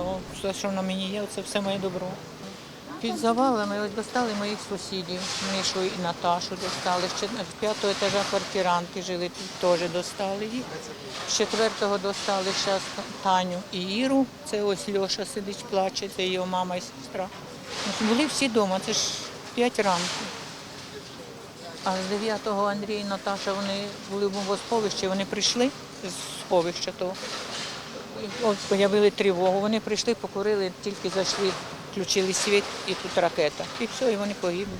О, Все, що на мені є, це все моє добро. Під завалами ось достали моїх сусідів, Мишу і Наташу достали. З п'ятого етажа квартиранти жили, теж достали їх. З четвертого достали зараз Таню і Іру. Це ось Льоша сидить, плаче, це його мама і сестра. Ну, Були всі вдома, це ж п'ять ранку. А з 9-го Андрій і Наташа вони були в бомбосховищі, вони прийшли з сховища того. От появили тривогу, вони прийшли, покурили, тільки зайшли, включили світ і тут ракета. І все, і вони погибли.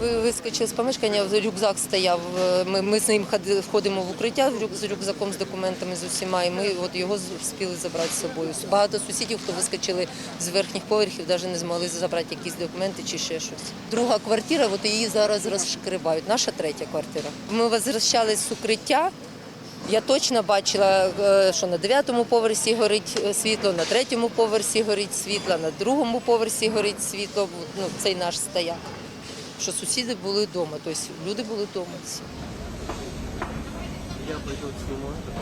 Вискочив з помешкання, рюкзак стояв. е, Ми, ми з ним ходи- входимо в укриття з рюкзаком, з документами з усіма, і ми от його встигли забрати з собою. Багато сусідів, хто вискочили з верхніх поверхів, навіть не змогли забрати якісь документи чи ще щось. Друга квартира, от її зараз розшкривають. Наша третя квартира. Ми возвращались з укриття. Я точно бачила, е, що на дев'ятому поверсі горить е, світло, на третьому поверсі горить світло, на другому поверсі горить світло. Ну, цей наш стояк що сусіди були вдома, тобто люди були вдома. всі. Я пойду сниму это.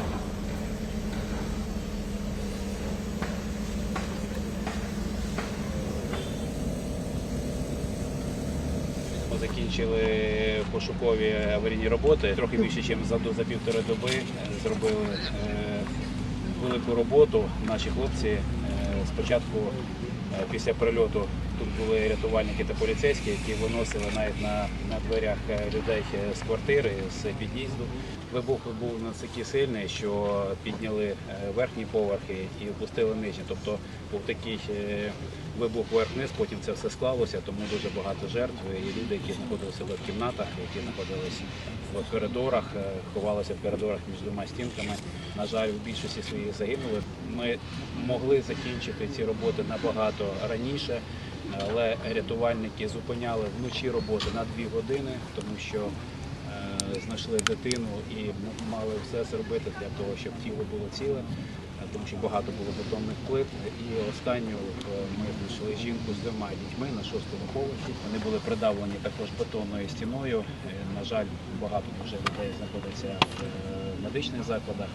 Ми закінчили пошукові аварійні роботи. Трохи більше, ніж за, за півтори доби е, зробили е, велику роботу. Наші хлопці е, спочатку е, після прильоту тут були рятувальники та поліцейські, які виносили навіть на, на дверях е, людей з квартири, з під'їзду. Вибух був настільки сильний, що підняли е, верхні поверхи і опустили нижні. Тобто був такий е, вибух вверх-вниз, потім це все склалося, тому дуже багато жертв. І люди, які знаходилися в кімнатах, які знаходилися в коридорах, е, ховалися в коридорах між двома стінками. На жаль, в більшості своїх загинули. Ми могли закінчити ці роботи набагато раніше, але рятувальники зупиняли вночі роботи на дві години, тому що е, знайшли дитину і мали все зробити для того, щоб тіло було ціле, е, тому що багато було бетонних плит. І останню е, ми знайшли жінку з двома дітьми на шостому поверсі. Вони були придавлені також бетонною стіною. На жаль, багато дуже людей знаходиться в медичних закладах.